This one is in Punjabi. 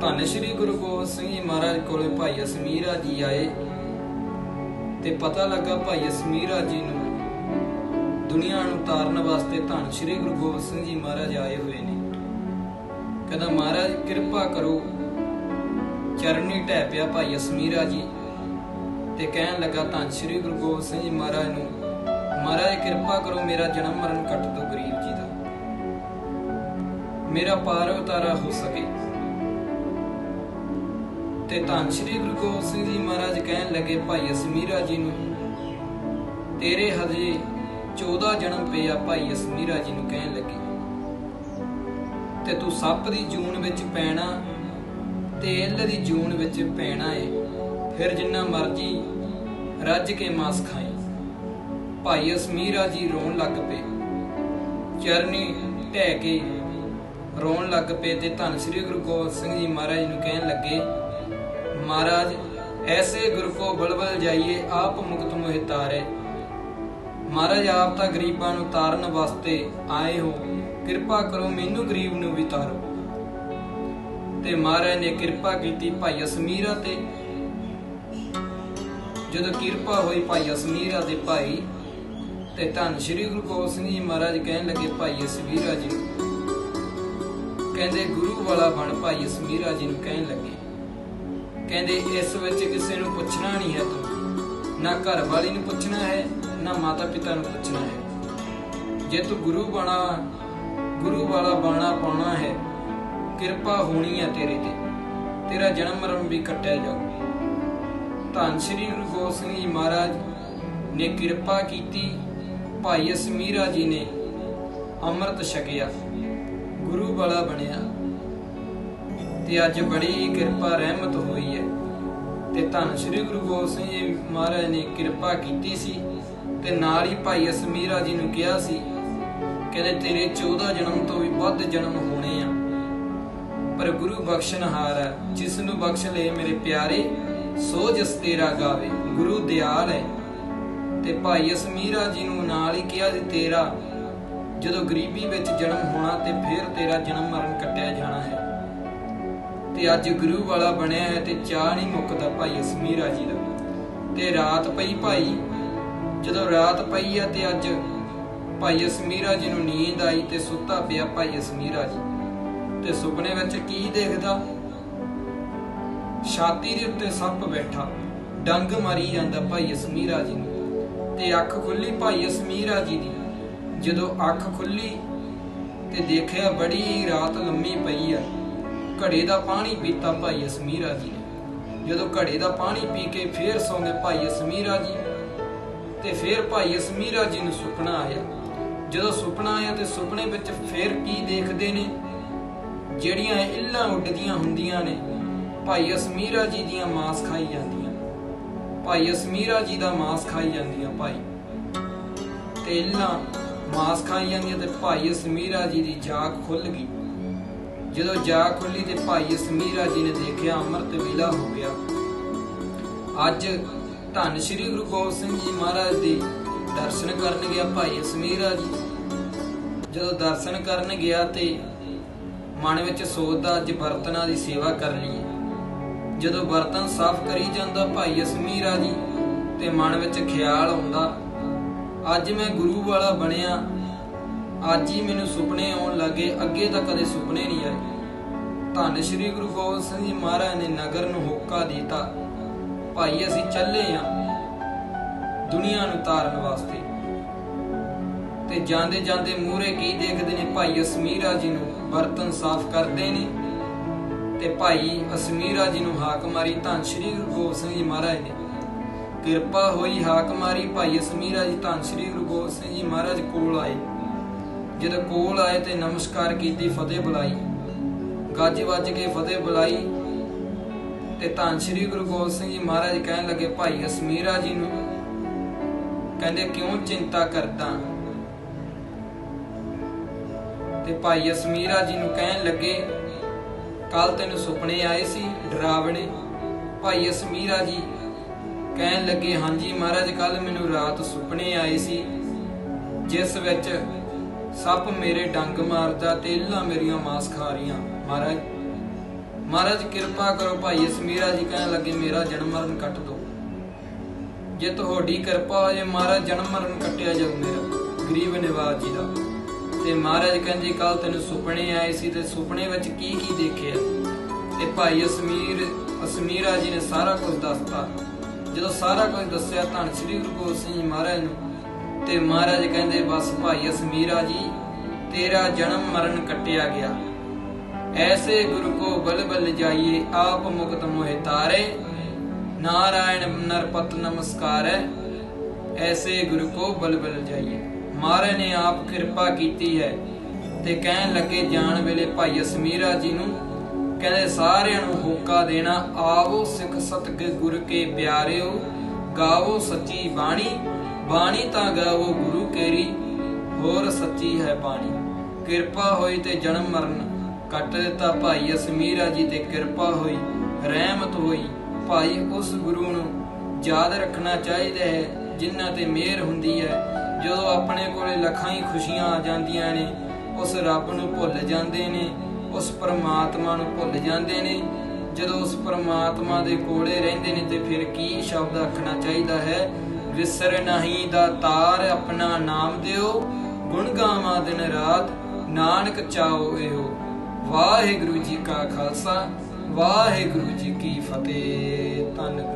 ਧੰਨ ਸ਼੍ਰੀ ਗੁਰੂ ਗੋਬਿੰਦ ਸਿੰਘ ਜੀ ਮਹਾਰਾਜ ਕੋਲੇ ਭਾਈ ਅਸਮੀਰਾ ਜੀ ਆਏ ਤੇ ਪਤਾ ਲੱਗਾ ਭਾਈ ਅਸਮੀਰਾ ਜੀ ਨੂੰ ਦੁਨੀਆ ਨੂੰ ਤਾਰਨ ਵਾਸਤੇ ਧੰਨ ਸ਼੍ਰੀ ਗੁਰੂ ਗੋਬਿੰਦ ਸਿੰਘ ਜੀ ਮਹਾਰਾਜ ਆਏ ਹੋਏ ਨੇ। ਕਹਿੰਦਾ, ਮਹਾਰਾਜ, ਕਿਰਪਾ ਕਰੋ। ਚਰਨੀ ਢਹਿ ਪਿਆ ਭਾਈ ਅਸਮੀਰਾ ਜੀ ਤੇ ਕਹਿਣ ਲੱਗਾ, ਧੰਨ ਸ਼੍ਰੀ ਗੁਰੂ ਗੋਬਿੰਦ ਸਿੰਘ ਜੀ ਮਹਾਰਾਜ ਨੂੰ, ਮਹਾਰਾਜ, ਕਿਰਪਾ ਕਰੋ ਮੇਰਾ ਜਨਮ ਮਰਨ ਕੱਟ ਦੋ ਗਰੀਬ ਮੇਰਾ ਪਾਰ ਉਤਾਰਾ ਹੋ ਸਕੇ। ਤੇ ਧੰਨ ਸ਼੍ਰੀ ਗੁਰੂ ਗੋਬਿੰਦ ਸਿੰਘ ਜੀ ਮਹਾਰਾਜ ਕਹਿਣ ਲੱਗੇ, ਭਾਈ ਅਸਮੀਰਾ ਜੀ ਨੂੰ, ਤੇਰੇ ਹਜੇ 14 ਜਨਮ ਪਏ ਭਾਈ ਅਸਮੀਰਾ ਜੀ ਨੂੰ ਕਹਿਣ ਲੱਗੇ। ਤੇ ਤੂੰ ਸੱਪ ਦੀ ਜੂਨ ਵਿੱਚ ਪੈਣਾ, ਤੇ ਇੱਲ ਦੀ ਜੂਨ ਵਿੱਚ ਪੈਣਾ ਏ। ਫਿਰ ਜਿੰਨਾ ਮਰਜ਼ੀ ਰੱਜ ਕੇ ਮਾਸ ਖਾਈ। ਭਾਈ ਅਸਮੀਰਾ ਜੀ ਰੋਣ ਲੱਗ ਪਏ। ਚਰਨੀ ਢਹਿ ਕੇ ਰੋਣ ਲੱਗ ਪਏ ਤੇ ਧੰਨ ਸ੍ਰੀ ਗੁਰੂ ਗੋਬਿੰਦ ਸਿੰਘ ਜੀ ਮਹਾਰਾਜ ਨੂੰ ਕਹਿਣ ਲੱਗੇ, ਮਹਾਰਾਜ, ਐਸੇ ਗੁਰੂ ਕੋ ਬਲਬਲ ਜਾਈਏ, ਆਪ ਮੁਕਤ ਮੋਹਿ ਤਾਰੇ। ਮਹਾਰਾਜ, ਆਪ ਤਾਂ ਗਰੀਬਾਂ ਨੂੰ ਤਾਰਨ ਵਾਸਤੇ ਆਏ ਹੋ। ਕਿਰਪਾ ਕਰੋ ਮੈਨੂੰ ਗਰੀਬ ਨੂੰ ਵੀ ਤਾਰੋ। ਤੇ ਮਹਾਰਾਜ ਨੇ ਕਿਰਪਾ ਕੀਤੀ ਭਾਈ ਅਸਮੀਰਾ ਤੇ। ਜਦੋਂ ਕਿਰਪਾ ਹੋਈ ਭਾਈ ਅਸਮੀਰਾ ਦੇ ਭਾਈ, ਤੇ ਧੰਨ ਸ਼੍ਰੀ ਗੁਰੂ ਗੋਬਿੰਦ ਸਿੰਘ ਜੀ ਮਹਾਰਾਜ ਕਹਿਣ ਲੱਗੇ, ਭਾਈ ਅਸਮੀਰਾ ਜੀ ਕਹਿੰਦੇ ਗੁਰੂ ਵਾਲਾ ਬਣ ਭਾਈ ਅਸਮੀਰਾ ਜੀ ਨੂੰ ਕਹਿਣ ਲੱਗੇ। ਕਹਿੰਦੇ, ਇਸ ਵਿੱਚ ਕਿਸੇ ਨੂੰ ਪੁੱਛਣਾ ਨਹੀਂ ਹੈ ਤੂੰ। ਨਾ ਘਰ ਵਾਲੀ ਨੂੰ ਪੁੱਛਣਾ ਹੈ, ਨਾ ਮਾਤਾ ਪਿਤਾ ਨੂੰ ਪੁੱਛਣਾ ਹੈ। ਜੇ ਤੂੰ ਗੁਰੂ ਬਣਾ, ਗੁਰੂ ਵਾਲਾ ਬਾਣਾ ਪਾਉਣਾ ਹੈ, ਕਿਰਪਾ ਹੋਣੀ ਹੈ ਤੇਰੇ ਤੇ। ਤੇਰਾ ਜਨਮ ਮਰਨ ਵੀ ਕੱਟਿਆ ਜਾਊ ਧੰਨ ਸ਼੍ਰੀ ਗੁਰੂ ਗੋਬਿੰਦ ਸਿੰਘ ਜੀ ਮਹਾਰਾਜ ਨੇ ਕਿਰਪਾ ਕੀਤੀ, ਭਾਈ ਅਸਮੀਰਾ ਜੀ ਨੇ ਅੰਮ੍ਰਿਤ ਛਕਿਆ। ਗੁਰੂ ਵਾਲਾ ਬਣਿਆ। ਤੇ ਅੱਜ ਬੜੀ ਕਿਰਪਾ ਰਹਿਮਤ ਹੋਈ ਹੈ। ਤੇ ਧੰਨ ਸ਼੍ਰੀ ਗੁਰੂ ਗੋਬਿੰਦ ਸਿੰਘ ਜੀ ਮਹਾਰਾਜ ਨੇ ਕਿਰਪਾ ਕੀਤੀ ਸੀ। ਤੇ ਨਾਲ ਹੀ ਭਾਈ ਅਸਮੀਰਾ ਜੀ ਨੂੰ ਕਿਹਾ ਸੀ, ਕਹਿੰਦੇ ਤੇਰੇ 14 ਜਨਮ ਤੋਂ ਵੀ ਵੱਧ ਜਨਮ ਹੋਣੇ ਆ। ਪਰ ਗੁਰੂ ਬਖਸ਼ਣਹਾਰ ਹੈ। ਜਿਸ ਨੂੰ ਬਖਸ਼ ਲੈ ਮੇਰੇ ਪਿਆਰੇ, ਸੋ ਜਸ ਤੇਰਾ ਗਾਵੇ। ਗੁਰੂ ਦਿਆਲ ਹੈ। ਤੇ ਭਾਈ ਅਸਮੀਰਾ ਜੀ ਨੂੰ ਨਾਲ ਹੀ ਕਿਹਾ ਸੀ, ਤੇਰਾ ਜਦੋਂ ਗਰੀਬੀ ਵਿੱਚ ਜਨਮ ਹੋਣਾ ਤੇ ਫਿਰ ਤੇਰਾ ਜਨਮ ਮਰਨ ਕੱਟਿਆ ਜਾਣਾ ਹੈ। ਤੇ ਅੱਜ ਗੁਰੂ ਵਾਲਾ ਬਣਿਆ ਹੈ ਤੇ ਚਾਹ ਨਹੀਂ ਮੁੱਕਦਾ ਭਾਈ ਅਸਮੀਰਾ ਜੀ ਦਾ। ਤੇ ਰਾਤ ਪਈ ਭਾਈ, ਜਦੋਂ ਰਾਤ ਪਈ ਆ ਤੇ ਅੱਜ ਭਾਈ ਅਸਮੀਰਾ ਜੀ ਨੂੰ ਨੀਂਦ ਆਈ ਤੇ ਸੁੱਤਾ ਪਿਆ ਭਾਈ ਅਸਮੀਰਾ ਜੀ। ਤੇ ਸੁਪਨੇ ਵਿੱਚ ਕੀ ਦੇਖਦਾ? ਛਾਤੀ ਦੇ ਉੱਤੇ ਸੱਪ ਬੈਠਾ, ਡੰਗ ਮਾਰੀ ਜਾਂਦਾ ਭਾਈ ਅਸਮੀਰਾ ਜੀ ਨੂੰ। ਤੇ ਅੱਖ ਖੁੱਲੀ ਭਾਈ ਅਸਮੀਰਾ ਜੀ ਦੀ। ਜਦੋਂ ਅੱਖ ਖੁੱਲੀ ਤੇ ਦੇਖਿਆ ਬੜੀ ਰਾਤ ਲੰਮੀ ਪਈ ਆ, ਘੜੇ ਦਾ ਪਾਣੀ ਪੀਤਾ ਭਾਈ ਅਸਮੀਰਾ ਜੀ ਨੇ। ਜਦੋਂ ਘੜੇ ਦਾ ਪਾਣੀ ਪੀ ਕੇ ਫੇਰ ਸੌਂਗੇ ਭਾਈ ਅਸਮੀਰਾ ਜੀ, ਤੇ ਫੇਰ ਭਾਈ ਅਸਮੀਰਾ ਜੀ ਨੂੰ ਸੁਪਨਾ ਆਇਆ। ਜਦੋਂ ਸੁਪਨਾ ਆਇਆ ਤੇ ਸੁਪਨੇ ਵਿੱਚ ਫੇਰ ਕੀ ਦੇਖਦੇ ਨੇ? ਜਿਹੜੀਆਂ ਇੱਲਾਂ ਉੱਡਦੀਆਂ ਹੁੰਦੀਆਂ ਨੇ, ਭਾਈ ਅਸਮੀਰਾ ਜੀ ਦੀਆਂ ਮਾਸ ਖਾਈ ਜਾਂਦੀਆਂ। ਭਾਈ ਅਸਮੀਰਾ ਜੀ ਦਾ ਮਾਸ ਖਾਈ ਜਾਂਦੀਆਂ ਭਾਈ। ਤੇ ਇੱਲਾਂ ਮਾਸ ਖਾਈ ਜਾਂਦੀਆਂ ਤੇ ਭਾਈ ਅਸਮੀਰਾ ਜੀ ਦੀ ਜਾਗ ਖੁੱਲ ਗਈ। ਜਦੋਂ ਜਾਗ ਖੁੱਲੀ ਤੇ ਭਾਈ ਅਸਮੀਰਾ ਜੀ ਨੇ ਦੇਖਿਆ ਅੰਮ੍ਰਿਤ ਵੇਲਾ ਹੋ ਗਿਆ। ਅੱਜ ਧੰਨ ਸ਼੍ਰੀ ਗੁਰੂ ਗੋਬਿੰਦ ਸਿੰਘ ਜੀ ਮਹਾਰਾਜ ਦੇ ਦਰਸ਼ਨ ਕਰਨ ਗਿਆ ਭਾਈ ਅਸਮੀਰਾ ਜੀ। ਜਦੋਂ ਦਰਸ਼ਨ ਕਰਨ ਗਿਆ ਤੇ ਮਨ ਵਿੱਚ ਸੋਚਦਾ, ਅੱਜ ਬਰਤਨਾਂ ਦੀ ਸੇਵਾ ਕਰਨੀ ਹੈ। ਜਦੋਂ ਬਰਤਨ ਸਾਫ਼ ਕਰੀ ਜਾਂਦਾ ਭਾਈ ਅਸਮੀਰਾ ਜੀ ਤੇ ਮਨ ਵਿੱਚ ਖਿਆਲ ਆਉਂਦਾ ਅੱਜ ਮੈਂ ਗੁਰੂ ਵਾਲਾ ਬਣਿਆ। ਅੱਜ ਹੀ ਮੈਨੂੰ ਸੁਪਨੇ ਆਉਣ ਲੱਗੇ। ਅੱਗੇ ਤਾਂ ਕਦੇ ਸੁਪਨੇ ਨਹੀਂ ਆਏ। ਧੰਨ ਸ਼੍ਰੀ ਗੁਰੂ ਗੋਬਿੰਦ ਸਿੰਘ ਜੀ ਮਹਾਰਾਜ ਨੇ ਨਗਰ ਨੂੰ ਹੋਕਾ ਦਿੱਤਾ। ਭਾਈ, ਅਸੀਂ ਚੱਲੇ ਆਂ ਦੁਨੀਆ ਨੂੰ ਤਾਰਨ ਵਾਸਤੇ। ਤੇ ਜਾਂਦੇ ਜਾਂਦੇ ਮੂਹਰੇ ਕੀ ਦੇਖਦੇ ਨੇ? ਭਾਈ ਅਸਮੀਰਾ ਜੀ ਨੂੰ ਬਰਤਨ ਸਾਫ਼ ਕਰਦੇ ਨੇ। ਤੇ ਭਾਈ ਅਸਮੀਰਾ ਜੀ ਨੂੰ ਹਾਕ ਮਾਰੀ। ਧੰਨ ਸ਼੍ਰੀ ਗੁਰੂ ਗੋਬਿੰਦ ਸਿੰਘ ਜੀ ਮਹਾਰਾਜ ਨੇ ਕਿਰਪਾ ਹੋਈ ਹਾਕ ਮਾਰੀ ਭਾਈ ਅਸਮੀਰਾ ਜੀ, ਧੰਨ ਸ਼੍ਰੀ ਗੁਰੂ ਗੋਬਿੰਦ ਸਿੰਘ ਜੀ ਮਹਾਰਾਜ ਕੋਲ ਆਏ। ਜਦੋਂ ਕੋਲ ਆਏ ਤੇ ਨਮਸਕਾਰ ਕੀਤੀ, ਫਤਿਹ ਬੁਲਾਈ। ਗੱਜ ਵੱਜ ਕੇ ਫਤਿਹ ਬੁਲਾਈ ਤੇ ਧੰਨ ਸ਼੍ਰੀ ਗੁਰੂ ਗੋਬਿੰਦ ਸਿੰਘ ਜੀ ਮਹਾਰਾਜ ਕਹਿਣ ਲੱਗੇ, ਭਾਈ ਅਸਮੀਰਾ ਜੀ ਨੂੰ। ਕਹਿੰਦੇ, ਕਿਉਂ ਚਿੰਤਾ ਕਰਦਾ? ਤੇ ਭਾਈ ਅਸਮੀਰਾ ਜੀ ਨੂੰ ਕਹਿਣ ਲੱਗੇ ਕੱਲ ਤੈਨੂੰ ਸੁਪਨੇ ਆਏ ਸੀ ਡਰਾਵਣੇ। ਭਾਈ ਅਸਮੀਰਾ ਜੀ ਕਹਿਣ ਲੱਗੇ, ਹਾਂਜੀ ਮਹਾਰਾਜ ਕੱਲ ਮੈਨੂੰ ਰਾਤ ਸੁਪਨੇ ਆਏ ਸੀ, ਜਿਸ ਵਿੱਚ ਸੱਪ ਮੇਰੇ ਡੰਗ ਮਾਰਦਾ ਤੇ ਇੱਲਾਂ ਮੇਰੀਆਂ ਮਾਸ ਖਾ ਰਹੀਆਂ। ਮਹਾਰਾਜ ਮਹਾਰਾਜ, ਕਿਰਪਾ ਕਰੋ ਭਾਈ ਸਮੀਰਾ ਜੀ ਕਹਿਣ ਲੱਗੇ, ਮੇਰਾ ਜਨਮ ਮਰਨ ਕੱਟ ਦਿਓ ਜੇ ਤੁਹਾਡੀ ਕਿਰਪਾ ਹੋ ਜੇ ਮਹਾਰਾਜ, ਜਨਮ ਮਰਨ ਕੱਟਿਆ ਜਾਊ ਮੇਰਾ, ਗਰੀਬ ਨਿਵਾਜ ਜੀ ਦਾ। ਤੇ ਮਹਾਰਾਜ ਕਹਿੰਦੇ ਕੱਲ ਤੈਨੂੰ ਸੁਪਨੇ ਆਏ ਸੀ ਤੇ ਸੁਪਨੇ ਵਿੱਚ ਕੀ ਕੀ ਦੇਖਿਆ? ਤੇ ਭਾਈ ਅਸਮੀਰ, ਅਸਮੀਰਾ ਜੀ ਨੇ ਸਾਰਾ ਕੁਝ ਦੱਸਤਾ। ਜਦੋਂ ਸਾਰਾ ਕੁਝ ਦੱਸਿਆ ਧੰਨ ਸ੍ਰੀ ਗੁਰੂ ਗੋਬਿੰਦ ਸਿੰਘ ਜੀ ਮਹਾਰਾਜ ਨੂੰ, ਤੇ ਮਹਾਰਾਜ ਕਹਿੰਦੇ, ਬਸ ਭਾਈ ਅਸਮੀਰਾ ਜੀ, ਤੇਰਾ ਜਨਮ ਮਰਨ ਕੱਟਿਆ ਗਿਆ। ਐਸੇ ਗੁਰੂ ਕੋ ਬਲ ਬਲ ਜਾਈਏ, ਆਪ ਮੁਕਤ ਮੋਹਿ ਤਾਰੇ। ਨਾਰਾਇਣ ਨਰਪਤ ਨਮਸਕਾਰੈ ਐਸੇ ਗੁਰੂ ਕੋ ਬਲ ਬਲ ਜਾਈਏ। ਮਹਾਰਾਜ ਨੇ ਆਪ ਕਿਰਪਾ ਕੀਤੀ ਹੈ, ਤੇ ਕਹਿਣ ਲੱਗੇ, ਜਾਣ ਵੇਲੇ ਭਾਈ ਅਸਮੀਰਾ ਜੀ ਨੂੰ ਕਹਿੰਦੇ ਸਾਰਿਆਂ ਨੂੰ ਹੋਕਾ ਦੇਣਾ, ਆਵੋ ਸਿੱਖ ਸਤਿਗ ਗੁਰ ਕੇ ਪਿਆਰਿਓ, ਗਾਵੋ ਸੱਚੀ ਬਾਣੀ ਬਾਣੀ ਤਾਂ ਗਾਵੋ ਗੁਰੂ ਕੇਰੀ, ਹੋਰ ਸੱਚੀ ਹੈ ਬਾਣੀ। ਕਿਰਪਾ ਹੋਈ ਤੇ ਜਨਮ ਮਰਨ, ਕੱਟ ਦਿੱਤਾ ਭਾਈ ਅਸਮੀਰਾ ਜੀ ਤੇ ਕਿਰਪਾ ਹੋਈ, ਰਹਿਮਤ ਹੋਈ। ਭਾਈ ਉਸ ਗੁਰੂ ਨੂੰ ਯਾਦ ਰੱਖਣਾ ਚਾਹੀਦਾ ਹੈ, ਜਿਨ੍ਹਾਂ ਤੇ ਮਿਹਰ ਹੁੰਦੀ ਹੈ। ਜਦੋਂ ਆਪਣੇ ਕੋਲੇ ਲੱਖਾਂ ਹੀ ਖੁਸ਼ੀਆਂ ਆ ਜਾਂਦੀਆਂ ਨੇ, ਉਸ ਰੱਬ ਨੂੰ ਭੁੱਲ ਜਾਂਦੇ ਨੇ ਉਸ ਪਰਮਾਤਮਾ ਨੂੰ ਭੁੱਲ ਜਾਂਦੇ ਨੇ। ਜਦੋਂ ਉਸ ਪਰਮਾਤਮਾ ਦੇ ਕੋਲੇ ਰਹਿੰਦੇ ਨੇ ਤੇ ਫਿਰ ਕੀ ਸ਼ਬਦ ਆਖਣਾ ਚਾਹੀਦਾ ਹੈ? ਵਿਸਰ ਨਹੀਂ ਦਾ ਤਾਰ ਆਪਣਾ ਨਾਮ ਦਿਓ। ਗੁਣ ਗਾਵਾਂ ਦਿਨ ਰਾਤ, ਨਾਨਕ ਚਾਓ ਇਹੋ। ਵਾਹਿਗੁਰੂ ਜੀ ਕਾ ਖਾਲਸਾ, ਵਾਹਿਗੁਰੂ ਜੀ ਕੀ ਫਤਿਹ। ਧੰਨ